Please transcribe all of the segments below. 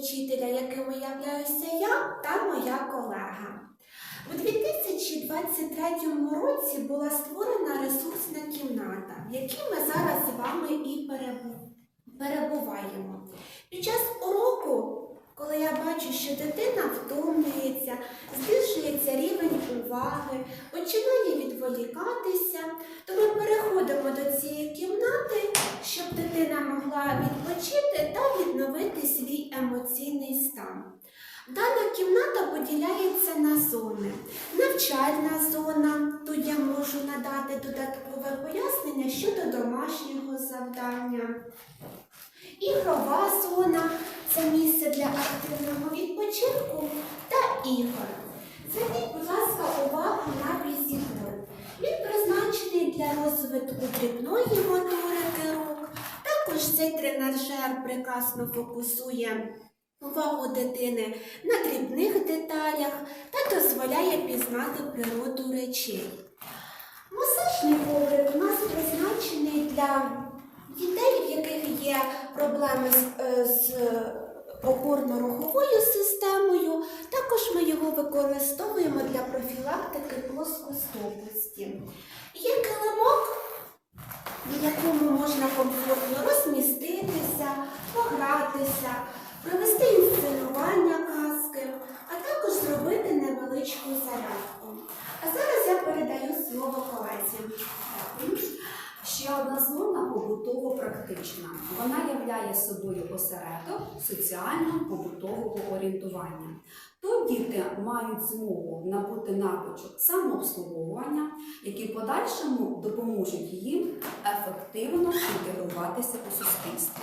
вчителя, якими являюся я та моя колега. У 2023 році була створена ресурсна кімната, в якій ми зараз з вами і перебуваємо. Під час уроку, коли я бачу, що дитина втомлюється, збільшується рівень уваги, починає відволікатися, то ми переходимо до цієї кімнати, щоб дитина могла відпочити та відновити свій емоційний стан. Дана кімната поділяється на зони. Навчальна зона, тут я можу надати додаткове пояснення щодо домашнього завдання. Ігрова зона це місце для активного відпочинку та ігор. Зверніть, будь ласка, увагу на візіфон. Він призначений для розвитку дрібної моторики рук. Також цей тренажер прекрасно фокусує увагу дитини на дрібних деталях та дозволяє пізнати природу речей. Масажний коврик у нас призначений для дітей, в яких є проблеми з, е, опорно-руховою системою. Також ми його використовуємо для профілактики плоскостопості. Є килимок, на якому можна комфортно розміститися, погратися, провести інсценування казки, а також зробити невеличку зарядку. А зараз я передаю слово колезі. Ще одна зона побутово-практична. Вона являє собою осередок соціально-побутового орієнтування. Тут діти мають змогу набути навичок самообслуговування, які в подальшому допоможуть їм ефективно інтегруватися у суспільстві.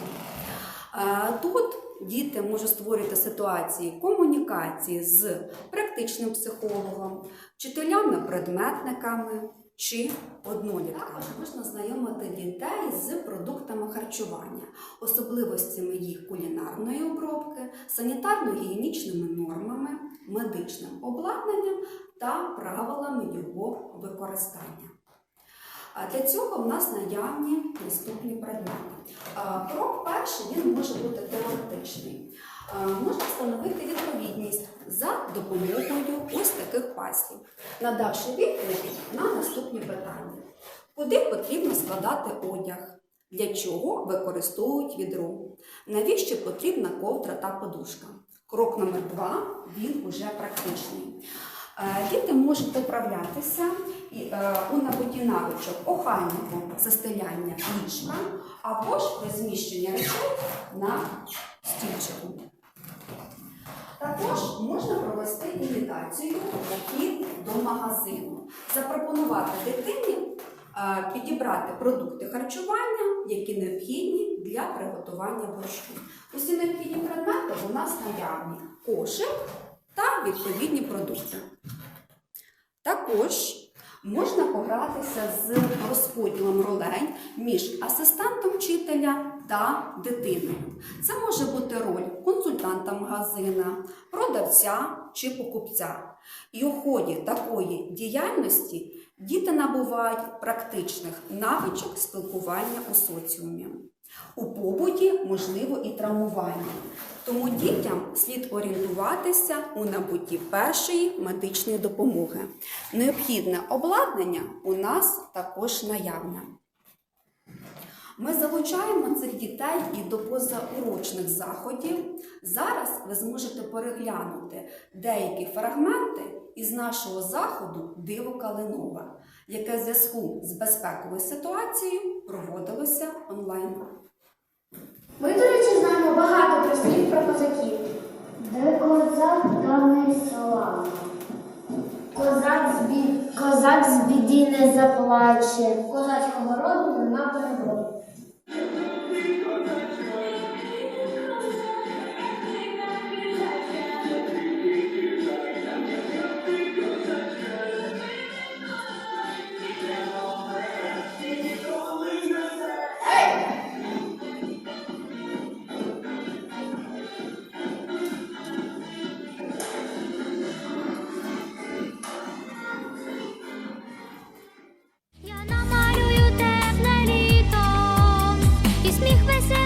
Тут діти можуть створити ситуації комунікації з практичним психологом, вчителями-предметниками чи однолітками. Також можна знайомити дітей з продуктами харчування, особливостями їх кулінарної обробки, санітарно-гігієнічними нормами, медичним обладнанням та правилами його використання. Для цього в нас наявні наступні предмети. Крок перший він може бути теоретичний. Можна встановити відповідність за допомогою ось таких паслів, надавши відповідь на наступні питання. Куди потрібно складати одяг? Для чого використовують відро? Навіщо потрібна ковдра та подушка? Крок номер два він уже практичний. Е, Діти можуть поправлятися е, у набутті навичок охайного застеляння ліжка або ж розміщення речей на стільчику. Також можна провести імітацію похід до магазину, запропонувати дитині е, підібрати продукти харчування, які необхідні для приготування борщу. Усі необхідні предмети у нас наявні кошик відповідні продукти. Також можна погратися з розподілом ролей між асистентом вчителя та дитиною. Це може бути роль консультанта магазина, продавця чи покупця. І у ході такої діяльності діти набувають практичних навичок спілкування у соціумі. У побуті можливо і травмування. Тому дітям слід орієнтуватися у набутті першої медичної допомоги. Необхідне обладнання у нас також наявне. Ми залучаємо цих дітей і до позаурочних заходів. Зараз ви зможете переглянути деякі фрагменти із нашого заходу Диво Калинова, яке в зв'язку з безпековою ситуацією проводилося онлайн. Ми, до речі, знаємо багато про Козак з, бі... Біді не заплаче. козацького роду на перебору.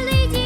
really